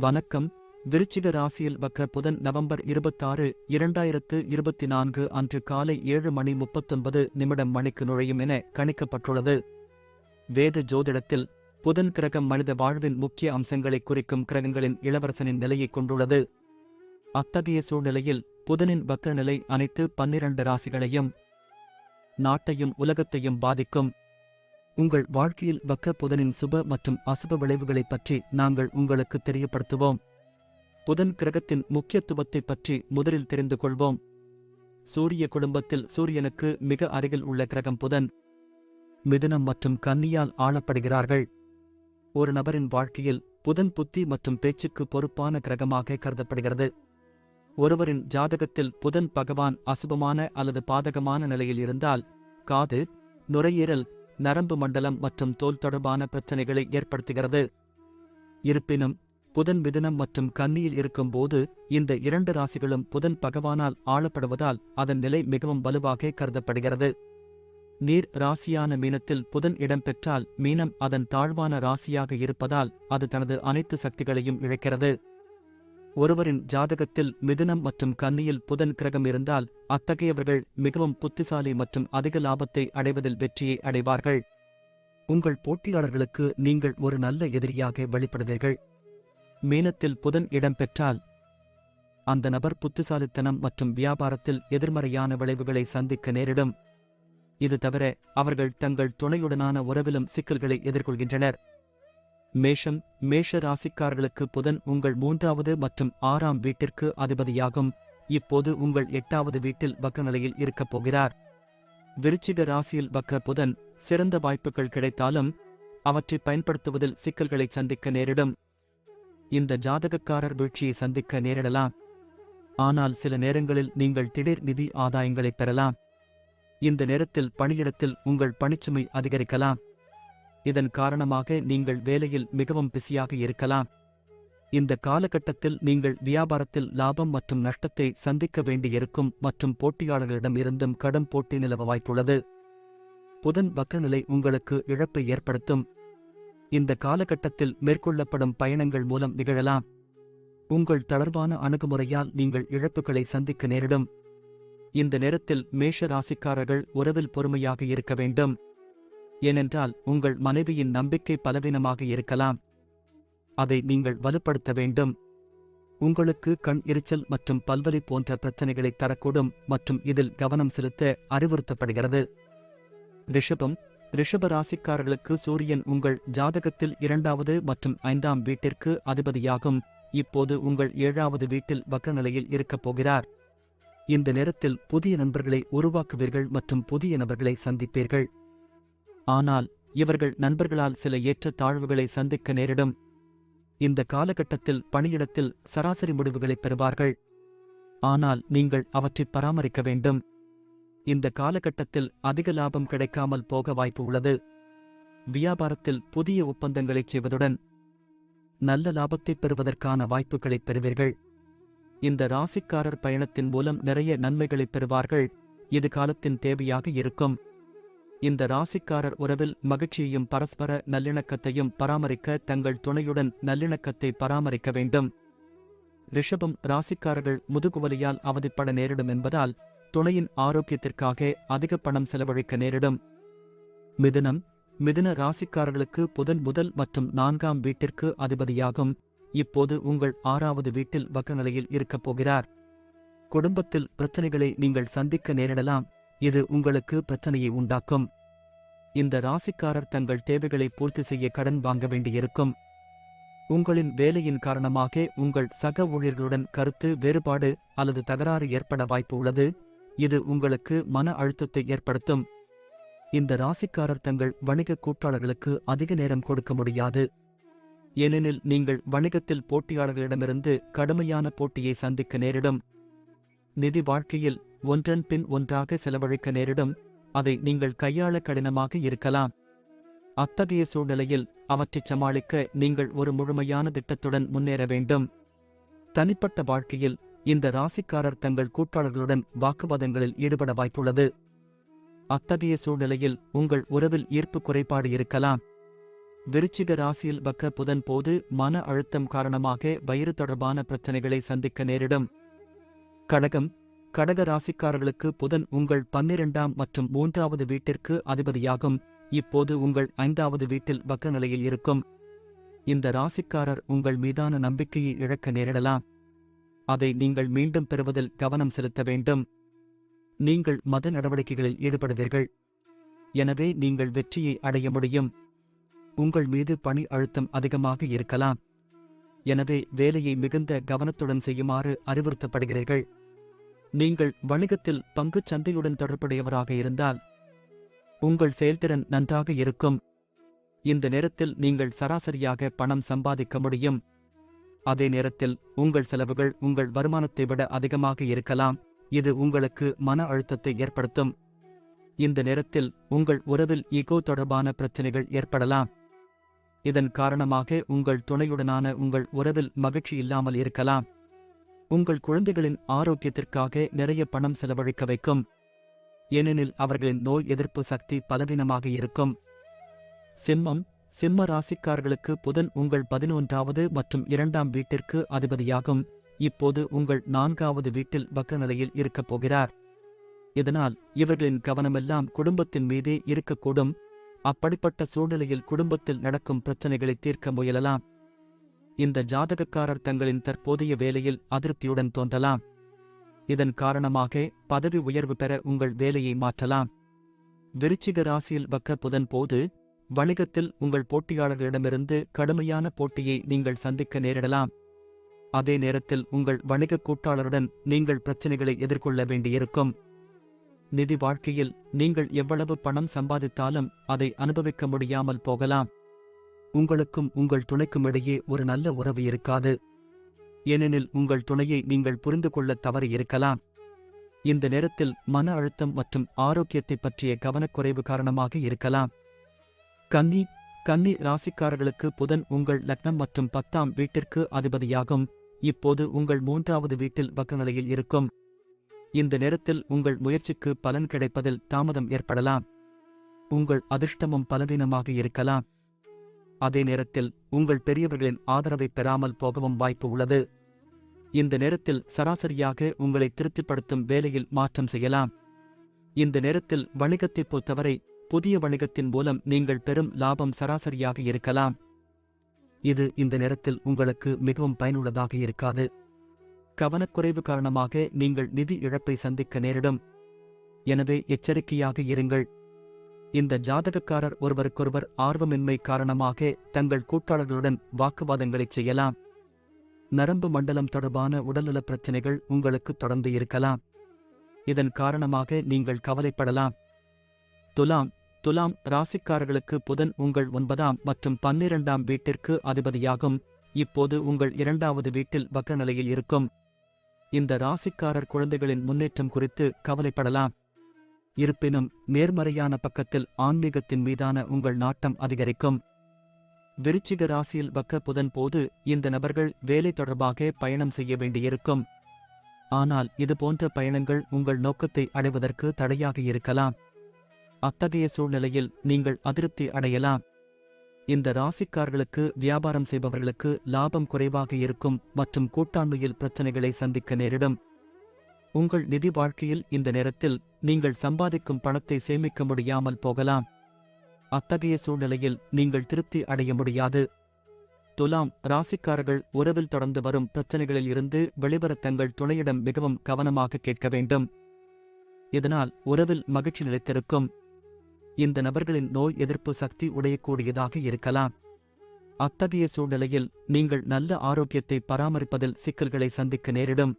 வணக்கம். விருச்சிக ராசியில் வக்ர புதன் நவம்பர் இருபத்தாறு இரண்டாயிரத்து இருபத்தி நான்கு அன்று காலை ஏழு மணி முப்பத்தொன்பது நிமிடம் மணிக்கு நுழையும் என கணிக்கப்பட்டுள்ளது. வேத ஜோதிடத்தில் புதன் கிரகம் மனித வாழ்வின் முக்கிய அம்சங்களை குறிக்கும் கிரகங்களின் இளவரசனின் நிலையை கொண்டுள்ளது. அத்தகைய சூழ்நிலையில் புதனின் வக்ர நிலை அனைத்து பன்னிரண்டு ராசிகளையும் நாட்டையும் உலகத்தையும் பாதிக்கும். உங்கள் வாழ்க்கையில் வக்க புதனின் சுப மற்றும் அசுப விளைவுகளைப் பற்றி நாங்கள் உங்களுக்கு தெரியப்படுத்துவோம். புதன் கிரகத்தின் முக்கியத்துவத்தைப் பற்றி முதலில் தெரிந்து கொள்வோம். சூரிய குடும்பத்தில் சூரியனுக்கு மிக அருகில் உள்ள கிரகம் புதன். மிதுனம் மற்றும் கன்னியால் ஆளப்படுகிறார்கள். ஒரு நபரின் வாழ்க்கையில் புதன் புத்தி மற்றும் பேச்சுக்கு பொறுப்பான கிரகமாக கருதப்படுகிறது. ஒருவரின் ஜாதகத்தில் புதன் பகவான் அசுபமான அல்லது பாதகமான நிலையில் இருந்தால் காது நுரையீரல் நரம்பு மண்டலம் மற்றும் தோல் தொடர்பான பிரச்சனைகளை ஏற்படுத்துகிறது. இருப்பினும் புதன் மிதுனம் மற்றும் கன்னியில் இருக்கும்போது இந்த இரண்டு ராசிகளும் புதன் பகவானால் ஆளப்படுவதால் அதன் நிலை மிகவும் வலுவாக கருதப்படுகிறது. நீர் ராசியான மீனத்தில் புதன் இடம்பெற்றால் மீனம் அதன் தாழ்வான ராசியாக இருப்பதால் அது தனது அனைத்து சக்திகளையும் இழக்கிறது. ஒருவரின் ஜாதகத்தில் மிதுனம் மற்றும் கன்னியில் புதன் கிரகம் இருந்தால் அத்தகையவர்கள் மிகவும் புத்திசாலி மற்றும் அதிக லாபத்தை அடைவதில் வெற்றியை அடைவார்கள். உங்கள் போட்டியாளர்களுக்கு நீங்கள் ஒரு நல்ல எதிரியாக வெளிப்படுவீர்கள். மீனத்தில் புதன் இடம்பெற்றால் அந்த நபர் புத்திசாலித்தனம் மற்றும் வியாபாரத்தில் எதிர்மறையான விளைவுகளை சந்திக்க நேரிடும். இது தவிர அவர்கள் தங்கள் துணையுடனான உறவிலும் சிக்கல்களை எதிர்கொள்கின்றனர். மேஷம் மேஷ ராசிக்காரர்களுக்கு புதன் உங்கள் மூன்றாவது மற்றும் ஆறாம் வீட்டிற்கு அதிபதியாகும். இப்போது உங்கள் எட்டாவது வீட்டில் வக்க நிலையில் இருக்கப் போகிறார். விருச்சிக ராசியில் வக்க புதன் சிறந்த வாய்ப்புகள் கிடைத்தாலும் அவற்றை பயன்படுத்துவதில் சிக்கல்களை சந்திக்க நேரிடும். இந்த ஜாதகக்காரர் வீழ்ச்சியை சந்திக்க நேரிடலாம். ஆனால் சில நேரங்களில் நீங்கள் திடீர் நிதி ஆதாயங்களை பெறலாம். இந்த நேரத்தில் பணியிடத்தில் உங்கள் பணிச்சுமை அதிகரிக்கலாம். இதன் காரணமாக நீங்கள் வேலையில் மிகவும் பிஸியாக இருக்கலாம். இந்த காலகட்டத்தில் நீங்கள் வியாபாரத்தில் லாபம் மற்றும் நஷ்டத்தை சந்திக்க வேண்டியிருக்கும் மற்றும் போட்டியாளர்களிடம் இருந்தும் கடும் போட்டி நிலவ வாய்ப்புள்ளது. புதன் வக்கநிலை உங்களுக்கு இழப்பை ஏற்படுத்தும். இந்த காலகட்டத்தில் மேற்கொள்ளப்படும் பயணங்கள் மூலம் நிகழலாம். உங்கள் தளர்வான அணுகுமுறையால் நீங்கள் இழப்புகளை சந்திக்க நேரிடும். இந்த நேரத்தில் மேஷ ராசிக்காரர்கள் உறவில் பொறுமையாக இருக்க வேண்டும். ஏனென்றால் உங்கள் மனைவியின் நம்பிக்கை பலவீனமாக இருக்கலாம். அதை நீங்கள் வலுப்படுத்த வேண்டும். உங்களுக்கு கண் எரிச்சல் மற்றும் பல்வலி போன்ற பிரச்சனைகளை தரக்கூடும் மற்றும் இதில் கவனம் செலுத்த அறிவுறுத்தப்படுகிறது. ரிஷபம் ரிஷப ராசிக்காரர்களுக்கு சூரியன் உங்கள் ஜாதகத்தில் இரண்டாவது மற்றும் ஐந்தாம் வீட்டிற்கு அதிபதியாகும். இப்போது உங்கள் ஏழாவது வீட்டில் வக்ர நிலையில் இருக்கப் போகிறார். இந்த நேரத்தில் புதிய நண்பர்களை உருவாக்குவீர்கள் மற்றும் புதிய நபர்களை சந்திப்பீர்கள். ஆனால் இவர்கள் நண்பர்களால் சில ஏற்ற தாழ்வுகளை சந்திக்க நேரிடும். இந்த காலகட்டத்தில் பணியிடத்தில் சராசரி முடிவுகளை பெறுவார்கள். ஆனால் நீங்கள் அவற்றை பராமரிக்க வேண்டும். இந்த காலகட்டத்தில் அதிக லாபம் கிடைக்காமல் போக வாய்ப்பு உள்ளது. வியாபாரத்தில் புதிய ஒப்பந்தங்களைச் செய்வதுடன் நல்ல லாபத்தை பெறுவதற்கான வாய்ப்புகளை பெறுவீர்கள். இந்த ராசிக்காரர் பயணத்தின் மூலம் நிறைய நன்மைகளை பெறுவார்கள். இது காலத்தின் தேவையாக இருக்கும். இந்த ராசிக்காரர் உறவில் மகிழ்ச்சியையும் பரஸ்பர நல்லிணக்கத்தையும் பராமரிக்க தங்கள் துணையுடன் நல்லிணக்கத்தை பராமரிக்க வேண்டும். ரிஷபம் ராசிக்காரர்கள் முதுகுவலியால் அவதிப்பட நேரிடும் என்பதால் துணையின் ஆரோக்கியத்திற்காக அதிக பணம் செலவழிக்க நேரிடும். மிதுனம் மிதுன ராசிக்காரர்களுக்கு புதன் முதல் மற்றும் நான்காம் வீட்டிற்கு அதிபதியாகும். இப்போது உங்கள் ஆறாவது வீட்டில் வக்கநிலையில் இருக்கப் போகிறார். குடும்பத்தில் பிரச்சனைகளை நீங்கள் சந்திக்க நேரிடலாம். இது உங்களுக்கு பிரச்சனையை உண்டாக்கும். இந்த ராசிக்காரர் தங்கள் தேவைகளை பூர்த்தி செய்ய கடன் வாங்க வேண்டியிருக்கும். உங்களின் வேலையின் காரணமாக உங்கள் சக ஊழியர்களுடன் கருத்து வேறுபாடு அல்லது தகராறு ஏற்பட வாய்ப்பு உள்ளது. இது உங்களுக்கு மன அழுத்தத்தை ஏற்படுத்தும். இந்த ராசிக்காரர் தங்கள் வணிக கூட்டாளர்களுக்கு அதிக நேரம் கொடுக்க முடியாது. ஏனெனில் நீங்கள் வணிகத்தில் போட்டியாளர்களிடமிருந்து கடுமையான போட்டியை சந்திக்க நேரிடும். நிதி வாழ்க்கையில் ஒன்றன் பின் ஒன்றாக செலவழிக்க நேரிடும். அதை நீங்கள் கையாள கடினமாக இருக்கலாம். அத்தகைய சூழ்நிலையில் அவற்றைச் சமாளிக்க நீங்கள் ஒரு முழுமையான திட்டத்துடன் முன்னேற வேண்டும். தனிப்பட்ட வாழ்க்கையில் இந்த ராசிக்காரர் தங்கள் கூட்டாளர்களுடன் வாக்குவாதங்களில் ஈடுபட வாய்ப்புள்ளது. அத்தகைய சூழ்நிலையில் உங்கள் உறவில் ஈர்ப்பு குறைபாடு இருக்கலாம். விருச்சிக ராசியில் வக்க புதன் போது மன அழுத்தம் காரணமாக வயிறு தொடர்பான பிரச்சனைகளை சந்திக்க நேரிடும். கடகம் கடக ராசிக்காரர்களுக்கு புதன் உங்கள் பன்னிரெண்டாம் மற்றும் மூன்றாவது வீட்டிற்கு அதிபதியாகும். இப்போது உங்கள் ஐந்தாவது வீட்டில் வக்க நிலையில் இருக்கும். இந்த ராசிக்காரர் உங்கள் மீதான நம்பிக்கையை இழக்க நேரிடலாம். அதை நீங்கள் மீண்டும் பெறுவதில் கவனம் செலுத்த வேண்டும். நீங்கள் மத நடவடிக்கைகளில் ஈடுபடுவீர்கள். எனவே நீங்கள் வெற்றியை அடைய முடியும். உங்கள் மீது பணி அழுத்தம் அதிகமாக இருக்கலாம். எனவே வேலையை மிகுந்த கவனத்துடன் செய்யுமாறு அறிவுறுத்தப்படுகிறீர்கள். நீங்கள் வணிகத்தில் பங்குச் சந்தையுடன் தொடர்புடையவராக இருந்தால் உங்கள் செயல்திறன் நன்றாக இருக்கும். இந்த நேரத்தில் நீங்கள் சராசரியாக பணம் சம்பாதிக்க முடியும். அதே நேரத்தில் உங்கள் செலவுகள் உங்கள் வருமானத்தை விட அதிகமாக இருக்கலாம். இது உங்களுக்கு மன அழுத்தத்தை ஏற்படுத்தும். இந்த நேரத்தில் உங்கள் உறவில் ஈகோ தொடர்பான பிரச்சனைகள் ஏற்படலாம். இதன் காரணமாக உங்கள் துணையுடனான உங்கள் உறவில் மகிழ்ச்சி இல்லாமல் இருக்கலாம். உங்கள் குழந்தைகளின் ஆரோக்கியத்திற்காக நிறைய பணம் செலவழிக்க வைக்கும். ஏனெனில் அவர்களின் நோய் எதிர்ப்பு சக்தி பலவீனமாக இருக்கும். சிம்மம் சிம்ம ராசிக்காரர்களுக்கு புதன் உங்கள் பதினொன்றாவது மற்றும் இரண்டாம் வீட்டிற்கு அதிபதியாகும். இப்போது உங்கள் நான்காவது வீட்டில் வக்கநிலையில் இருக்கப் போகிறார். இதனால் இவர்களின் கவனமெல்லாம் குடும்பத்தின் மீதே இருக்கக்கூடும். அப்படிப்பட்ட சூழ்நிலையில் குடும்பத்தில் நடக்கும் பிரச்சனைகளை தீர்க்க முயலலாம். இந்த ஜாதகக்காரர் தங்களின் தற்போதைய வேலையில் அதிருப்தியுடன் தோன்றலாம். இதன் காரணமாக பதவி உயர்வு பெற உங்கள் வேலையை மாற்றலாம். விருச்சிக ராசியில் வக்க புதன் போது வணிகத்தில் உங்கள் போட்டியாளர்களிடமிருந்து கடுமையான போட்டியை நீங்கள் சந்திக்க நேரிடலாம். அதே நேரத்தில் உங்கள் வணிக கூட்டாளருடன் நீங்கள் பிரச்சனைகளை எதிர்கொள்ள வேண்டியிருக்கும். நிதி வாழ்க்கையில் நீங்கள் எவ்வளவு பணம் சம்பாதித்தாலும் அதை அனுபவிக்க முடியாமல் போகலாம். உங்களுக்கும் உங்கள் துணைக்கும் இடையே ஒரு நல்ல உறவு இருக்காது. ஏனெனில் உங்கள் துணையை நீங்கள் புரிந்து கொள்ள தவறி இருக்கலாம். இந்த நேரத்தில் மன அழுத்தம் மற்றும் ஆரோக்கியத்தை பற்றிய கவனக்குறைவு காரணமாக இருக்கலாம். கன்னி கன்னி ராசிக்காரர்களுக்கு புதன் உங்கள் லக்னம் மற்றும் பத்தாம் வீட்டிற்கு அதிபதியாகும். இப்போது உங்கள் மூன்றாவது வீட்டில் வக்கநிலையில் இருக்கும். இந்த நேரத்தில் உங்கள் முயற்சிக்கு பலன் கிடைப்பதில் தாமதம் ஏற்படலாம். உங்கள் அதிர்ஷ்டமும் பலவீனமாக இருக்கலாம். அதே நேரத்தில் உங்கள் பெரியவர்களின் ஆதரவை பெறாமல் போகவும் வாய்ப்பு உள்ளது. இந்த நேரத்தில் சராசரியாக உங்களை திருப்திப்படுத்தும் வேலையில் மாற்றம் செய்யலாம். இந்த நேரத்தில் வணிகத்தைப் பொறுத்தவரை புதிய வணிகத்தின் மூலம் நீங்கள் பெறும் லாபம் சராசரியாக இருக்கலாம். இது இந்த நேரத்தில் உங்களுக்கு மிகவும் பயனுள்ளதாக இருக்காது. கவனக்குறைவு காரணமாக நீங்கள் நிதி இழப்பை சந்திக்க நேரிடும். எனவே எச்சரிக்கையாக இருங்கள். இந்த ஜாதகக்காரர் ஒருவருக்கொருவர் ஆர்வமின்மை காரணமாக தங்கள் கூட்டாளர்களுடன் வாக்குவாதங்களைச் செய்யலாம். நரம்பு மண்டலம் தொடர்பான உடல்நலப் பிரச்சினைகள் உங்களுக்கு தொடர்ந்து இருக்கலாம். இதன் காரணமாக நீங்கள் கவலைப்படலாம். துலாம் துலாம் ராசிக்காரர்களுக்கு புதன் உங்கள் ஒன்பதாம் மற்றும் பன்னிரண்டாம் வீட்டிற்கு அதிபதியாகும். இப்போது உங்கள் இரண்டாவது வீட்டில் வக்கநிலையில் இருக்கும். இந்த ராசிக்காரர் குழந்தைகளின் முன்னேற்றம் குறித்து கவலைப்படலாம். இருப்பினும் நேர்மறையான பக்கத்தில் ஆன்மீகத்தின் மீதான உங்கள் நாட்டம் அதிகரிக்கும். விருச்சிக ராசியில் வக்க புதன் போது இந்த நபர்கள் வேலை தொடர்பாக பயணம் செய்ய வேண்டியிருக்கும். ஆனால் இதுபோன்ற பயணங்கள் உங்கள் நோக்கத்தை அடைவதற்கு தடையாக இருக்கலாம். அத்தகைய சூழ்நிலையில் நீங்கள் அதிருப்தி அடையலாம். இந்த ராசிக்காரர்களுக்கு வியாபாரம் செய்பவர்களுக்கு லாபம் குறைவாக இருக்கும் மற்றும் கூட்டாண்மையில் பிரச்சனைகளை சந்திக்க நேரிடும். உங்கள் நிதி வாழ்க்கையில் இந்த நேரத்தில் நீங்கள் சம்பாதிக்கும் பணத்தை சேமிக்க முடியாமல் போகலாம். அத்தகைய சூழ்நிலையில் நீங்கள் திருப்தி அடைய முடியாது. துலாம் ராசிக்காரர்கள் உறவில் தொடர்ந்து வரும் பிரச்சனைகளில் இருந்து வெளிவர தங்கள் துணையிடம் மிகவும் கவனமாக கேட்க வேண்டும். இதனால் உறவில் மகிழ்ச்சி நிலைத்திருக்கும். இந்த நபர்களின் நோய் எதிர்ப்பு சக்தி உடையக்கூடியதாக இருக்கலாம். அத்தகைய சூழ்நிலையில் நீங்கள் நல்ல ஆரோக்கியத்தை பராமரிப்பதில் சிக்கல்களை சந்திக்க நேரிடும்.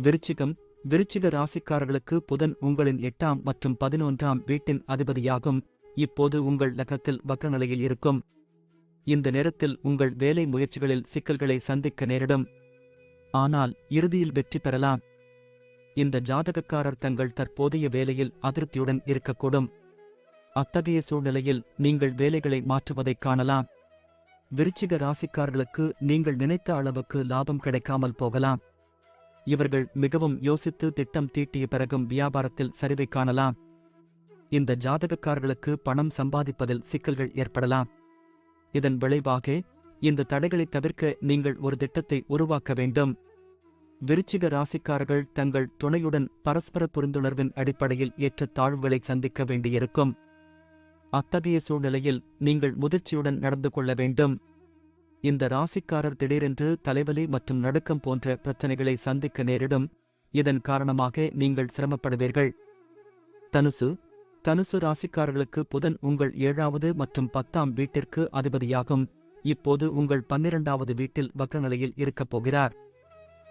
விருச்சிகம் விருச்சிக ராசிக்காரர்களுக்கு புதன் உங்களின் எட்டாம் மற்றும் பதினொன்றாம் வீட்டின் அதிபதியாகும். இப்போது உங்கள் லக்னத்தில் வக்ர நிலையில் இருக்கும். இந்த நேரத்தில் உங்கள் வேலை முயற்சிகளில் சிக்கல்களை சந்திக்க நேரிடும். ஆனால் இறுதியில் வெற்றி பெறலாம். இந்த ஜாதகக்காரர் தங்கள் தற்போதைய வேலையில் அதிருப்தியுடன் இருக்கக்கூடும். அத்தகைய சூழ்நிலையில் நீங்கள் வேலைகளை மாற்றுவதைக் காணலாம். விருச்சிக ராசிக்காரர்களுக்கு நீங்கள் நினைத்த அளவுக்கு லாபம் கிடைக்காமல் போகலாம். இவர்கள் மிகவும் யோசித்து திட்டம் தீட்டிய பிறகும் வியாபாரத்தில் சரிவை காணலாம். இந்த ஜாதகக்காரர்களுக்கு பணம் சம்பாதிப்பதில் சிக்கல்கள் ஏற்படலாம். இதன் விளைவாக இந்த தடைகளை தவிர்க்க நீங்கள் ஒரு திட்டத்தை உருவாக்க வேண்டும். விருச்சிக ராசிக்காரர்கள் தங்கள் துணையுடன் பரஸ்பர புரிந்துணர்வின் அடிப்படையில் ஏற்ற தாழ்வுகளை சந்திக்க வேண்டியிருக்கும். அத்தகைய சூழ்நிலையில் நீங்கள் முதிர்ச்சியுடன் நடந்து கொள்ள வேண்டும். இந்த ராசிக்காரர் திடீரென்று தலைவலி மற்றும் நடுக்கம் போன்ற பிரச்சனைகளை சந்திக்க நேரிடும். இதன் காரணமாக நீங்கள் சிரமப்படுவீர்கள். தனுசு. தனுசு ராசிக்காரர்களுக்கு புதன் உங்கள் ஏழாவது மற்றும் பத்தாம் வீட்டிற்கு அதிபதியாகும். இப்போது உங்கள் பன்னிரண்டாவது வீட்டில் வக்ரநிலையில் இருக்கப் போகிறார்.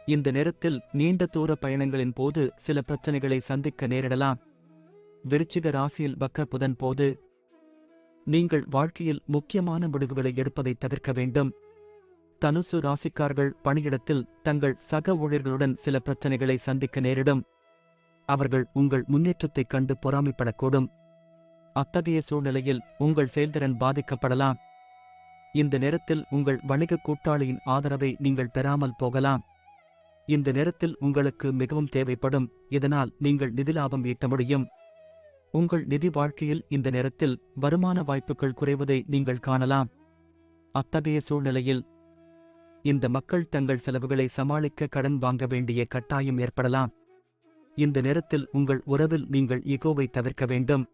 இந்த நேரத்தில் நீண்ட தூர பயணங்களின் போது சில பிரச்சனைகளை சந்திக்க நேரிடலாம். விருச்சிக ராசியில் வக்க புதன் போது நீங்கள் வாழ்க்கையில் முக்கியமான முடிவுகளை எடுப்பதை தவிர்க்க வேண்டும். தனுசு ராசிக்கார்கள் பணியிடத்தில் தங்கள் சக ஊழியர்களுடன் சில பிரச்சனைகளை சந்திக்க நேரிடும். அவர்கள் உங்கள் முன்னேற்றத்தைக் கண்டு பொறாமைப்படக்கூடும். அத்தகைய சூழ்நிலையில் உங்கள் செயல்திறன் பாதிக்கப்படலாம். இந்த நேரத்தில் உங்கள் வணிக கூட்டாளியின் ஆதரவை நீங்கள் பெறாமல் போகலாம். இந்த நேரத்தில் உங்களுக்கு மிகவும் தேவைப்படும் இதனால் நீங்கள் நிதி லாபம் ஈட்ட முடியும். உங்கள் நிதி வாழ்க்கையில் இந்த நேரத்தில் வருமான வாய்ப்புகள் குறைவதை நீங்கள் காணலாம். அத்தகைய சூழ்நிலையில் இந்த மக்கள் தங்கள் செலவுகளை சமாளிக்க கடன் வாங்க வேண்டிய கட்டாயம் ஏற்படலாம். இந்த நேரத்தில் உங்கள் உறவில் நீங்கள் ஈகோவை தவிர்க்க வேண்டும்.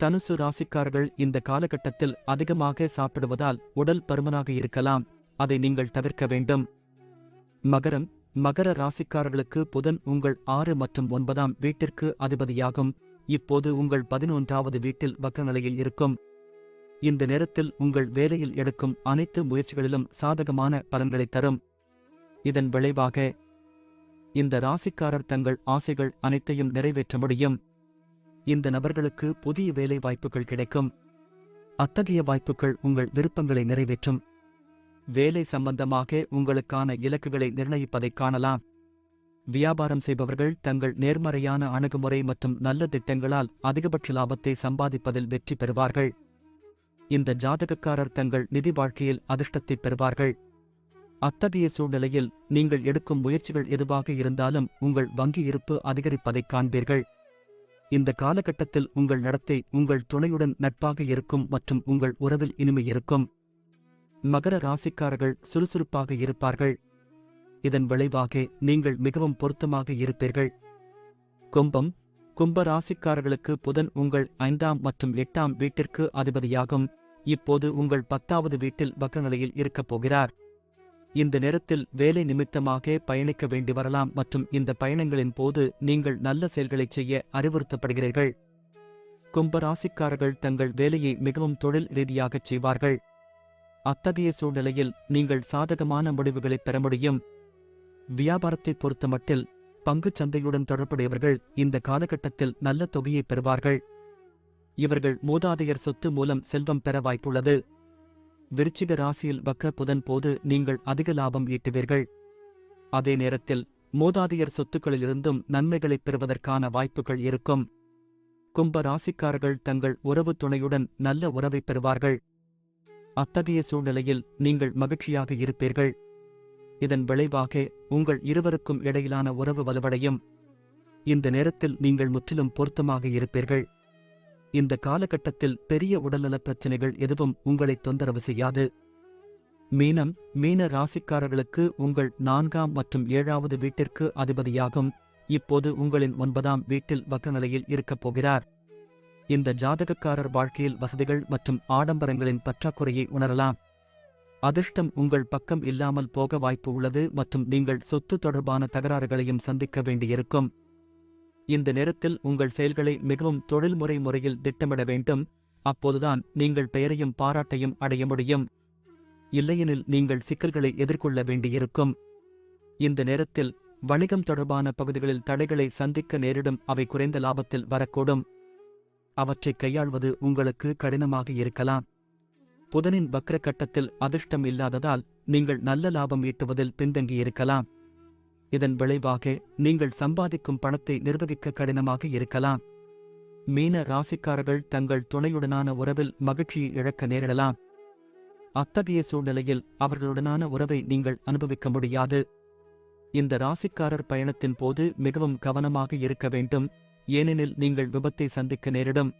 தனுசு ராசிக்காரர்கள் இந்த காலகட்டத்தில் அதிகமாக சாப்பிடுவதால் உடல் பருமனாக இருக்கலாம். அதை நீங்கள் தவிர்க்க வேண்டும். மகரம் மகர ராசிக்காரர்களுக்கு புதன் உங்கள் ஆறு மற்றும் ஒன்பதாம் வீட்டிற்கு அதிபதியாகும். இப்போது உங்கள் பதினொன்றாவது வீட்டில் வக்கநிலையில் இருக்கும். இந்த நேரத்தில் உங்கள் வேலையில் எடுக்கும் அனைத்து முயற்சிகளிலும் சாதகமான பலன்களைத் தரும். இதன் விளைவாக இந்த ராசிக்காரர் தங்கள் ஆசைகள் அனைத்தையும் நிறைவேற்ற முடியும். இந்த நபர்களுக்கு புதிய வேலை வாய்ப்புகள் கிடைக்கும். அத்தகைய வாய்ப்புகள் உங்கள் விருப்பங்களை நிறைவேற்றும். வேலை சம்பந்தமாக உங்களுக்கான இலக்குகளை நிர்ணயிப்பதைக் காணலாம். வியாபாரம் செய்பவர்கள் தங்கள் நேர்மறையான அணுகுமுறை மற்றும் நல்ல திட்டங்களால் அதிகபட்ச லாபத்தை சம்பாதிப்பதில் வெற்றி பெறுவார்கள். இந்த ஜாதகக்காரர் தங்கள் நிதி வாழ்க்கையில் அதிர்ஷ்டத்தை பெறுவார்கள். அத்தகைய சூழ்நிலையில் நீங்கள் எடுக்கும் முயற்சிகள் எதுவாக இருந்தாலும் உங்கள் வங்கி இருப்பு அதிகரிப்பதைக் காண்பீர்கள். இந்த காலகட்டத்தில் உங்கள் நடத்தை உங்கள் துணையுடன் நட்பாக இருக்கும் மற்றும் உங்கள் உறவில் இனிமை இருக்கும். மகர ராசிக்காரர்கள் சுறுசுறுப்பாக இருப்பார்கள். இதன் விளைவாக நீங்கள் மிகவும் பொருத்தமாக இருப்பீர்கள். கும்பம். கும்ப ராசிக்காரர்களுக்கு புதன் உங்கள் ஐந்தாம் மற்றும் எட்டாம் வீட்டிற்கு அதிபதியாகும். இப்போது உங்கள் பத்தாவது வீட்டில் வக்கநிலையில் இருக்கப் போகிறார். இந்த நேரத்தில் வேலை நிமித்தமாக பயணிக்க வேண்டி வரலாம் மற்றும் இந்த பயணங்களின் போது நீங்கள் நல்ல செயல்களைச் செய்ய அறிவுறுத்தப்படுகிறீர்கள். கும்ப ராசிக்காரர்கள் தங்கள் வேலையை மிகவும் தொழில் ரீதியாகச் செய்வார்கள். அத்தகைய சூழ்நிலையில் நீங்கள் சாதகமான முடிவுகளை பெற முடியும். வியாபாரத்தை பொறுத்தமட்டில் பங்குச் சந்தையுடன் தொடர்புடையவர்கள் இந்த காலகட்டத்தில் நல்ல தொகையை பெறுவார்கள். இவர்கள் மூதாதையர் சொத்து மூலம் செல்வம் பெற வாய்ப்புள்ளது. விருச்சிக ராசியில் வக்க புதன் போது நீங்கள் அதிக லாபம் ஈட்டுவீர்கள். அதே நேரத்தில் மூதாதையர் சொத்துக்களிலிருந்தும் நன்மைகளைப் பெறுவதற்கான வாய்ப்புகள் இருக்கும். கும்ப ராசிக்காரர்கள் தங்கள் உறவு துணையுடன் நல்ல உறவைப் பெறுவார்கள். அத்தகைய சூழ்நிலையில் நீங்கள் மகிழ்ச்சியாக இருப்பீர்கள். இதன் விளைவாக உங்கள் இருவருக்கும் இடையிலான உறவு வலுவடையும். இந்த நேரத்தில் நீங்கள் முற்றிலும் பொருத்தமாக இருப்பீர்கள். இந்த காலகட்டத்தில் பெரிய உடல்நலப் பிரச்சனைகள் எதுவும் உங்களை தொந்தரவு செய்யாது. மீனம் மீன ராசிக்காரர்களுக்கு உங்கள் நான்காம் மற்றும் ஏழாவது வீட்டிற்கு அதிபதியாகும். இப்போது உங்களின் ஒன்பதாம் வீட்டில் வக்கநிலையில் இருக்கப் போகிறார். இந்த ஜாதகக்காரர் வாழ்க்கையில் வசதிகள் மற்றும் ஆடம்பரங்களின் பற்றாக்குறையை உணரலாம். அதிர்ஷ்டம் உங்கள் பக்கம் இல்லாமல் போக வாய்ப்பு உள்ளது மற்றும் நீங்கள் சொத்து தொடர்பான தகராறுகளையும் சந்திக்க வேண்டியிருக்கும். இந்த நேரத்தில் உங்கள் செயல்களை மிகவும் தொழில்முறை முறையில் திட்டமிட வேண்டும். அப்போதுதான் நீங்கள் பெயரையும் பாராட்டையும் அடைய முடியும். இல்லையெனில் நீங்கள் சிக்கல்களை எதிர்கொள்ள வேண்டியிருக்கும். இந்த நேரத்தில் வணிகம் தொடர்பான பகுதிகளில் தடைகளை சந்திக்க நேரிடும் அவை குறைந்த லாபத்தில் வரக்கூடும். அவற்றை கையாள்வது உங்களுக்கு கடினமாக இருக்கலாம். புதனின் வக்ர கட்டத்தில் அதிர்ஷ்டம் இல்லாததால் நீங்கள் நல்ல லாபம் ஈட்டுவதில் பின்தங்கியிருக்கலாம். இதன் விளைவாக நீங்கள் சம்பாதிக்கும் பணத்தை நிர்வகிக்க கடினமாக இருக்கலாம். மீன ராசிக்காரர்கள் தங்கள் துணையுடனான உறவில் மகிழ்ச்சியை இழக்க நேரிடலாம். அத்தகைய சூழ்நிலையில் அவர்களுடனான உறவை நீங்கள் அனுபவிக்க முடியாது. இந்த ராசிக்காரர் பயணத்தின் போது மிகவும் கவனமாக இருக்க வேண்டும். ஏனெனில் நீங்கள் விபத்தை சந்திக்க நேரிடும்.